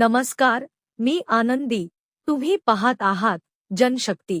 नमस्कार मी आनंदी. तुम्ही पाहत आहात जनशक्ती.